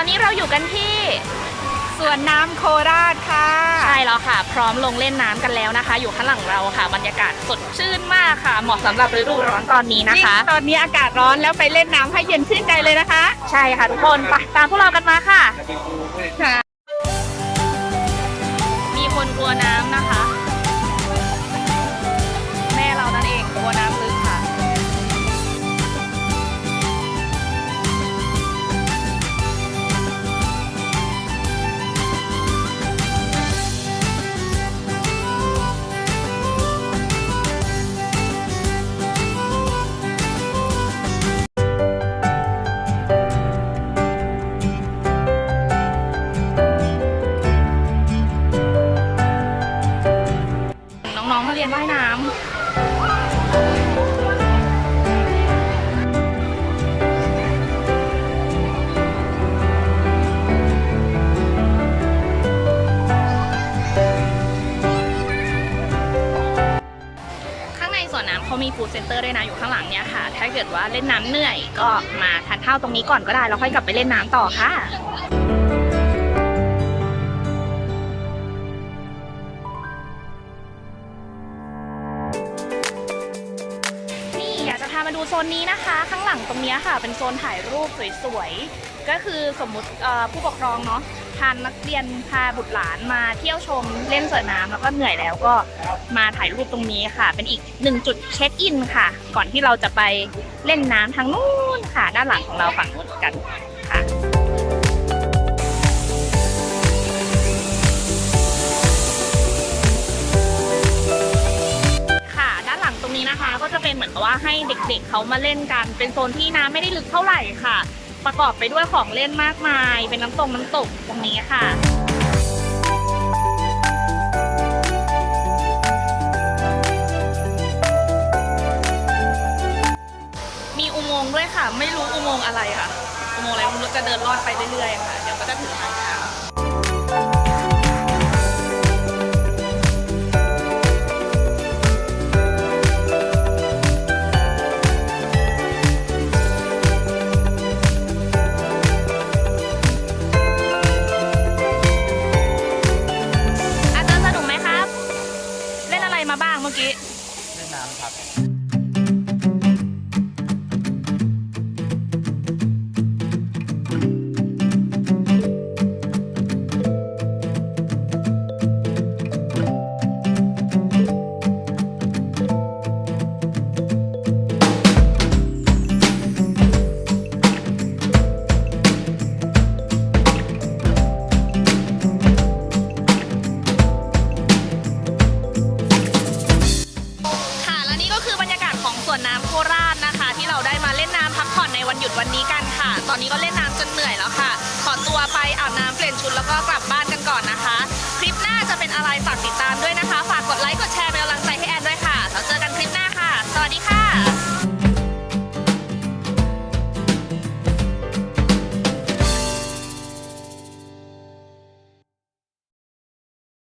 อนนี้เราอยู่กันที่สวนน้ำโคราชค่ะ ใช่แล้วค่ะ พร้อมลงเล่นน้ำกันแล้วนะคะ อยู่ข้างหลังเราค่ะ บรรยากาศสดชื่นมากค่ะ เหมาะสำหรับฤดูร้อนตอนนี้นะคะยิ่งตอนนี้อากาศร้อนแล้วไปเล่นน้ำให้เย็นชื่นใจเลยนะคะ ใช่ค่ะทุกคนไปตามพวกเรากันมาค่ะค่ะ มาเรียนว่ายน้ำข้างในสวนน้ำเขามีฟูดเซ็นเตอร์ด้วยนะอยู่ข้างหลังเนี่ยค่ะ ถ้าเกิดว่าเล่นน้ำเหนื่อยก็มาทานข้าวตรงนี้ก่อนก็ได้ แล้วค่อยกลับไปเล่นน้ำต่อค่ะ มาดูโซนนี้นะคะ ข้างหลังตรงนี้ค่ะ เป็นโซนถ่ายรูปสวยๆ ก็คือสมมุติผู้ปกครองเนาะพานักเรียนพาบุตรหลานมาเที่ยวชมเล่นสวนน้ำแล้วก็เหนื่อยแล้วก็มาถ่ายรูปตรงนี้ค่ะ เป็นอีกหนึ่งจุดเช็คอินค่ะ ก่อนที่เราจะไปเล่นน้ำทางนู้นค่ะ ด้านหลังของเราฝั่งนู้นกันค่ะ กับว่าให้เด็กๆเขามาเล่นกัน เป็นโซนที่น้ำไม่ได้ลึกเท่าไหร่ค่ะ ประกอบไปด้วยของเล่นมากมาย เป็นน้ำตกน้ำตกตรงนี้ค่ะมีอุโมงค์ด้วยค่ะ ไม่รู้อุโมงค์อะไรค่ะ อุโมงค์อะไรไม่รู้จะเดินลอดไปเรื่อยๆค่ะ เดี๋ยวก็จะถึงทาง น้ำครับ วันหยุดวันนี้กันค่ะ ตอนนี้ก็เล่นน้ำจนเหนื่อยแล้วค่ะ ขอตัวไปอาบน้ำเปลี่ยนชุดแล้วก็กลับบ้านกันก่อนนะคะ คลิปหน้าจะเป็นอะไรฝากติดตามด้วยนะคะ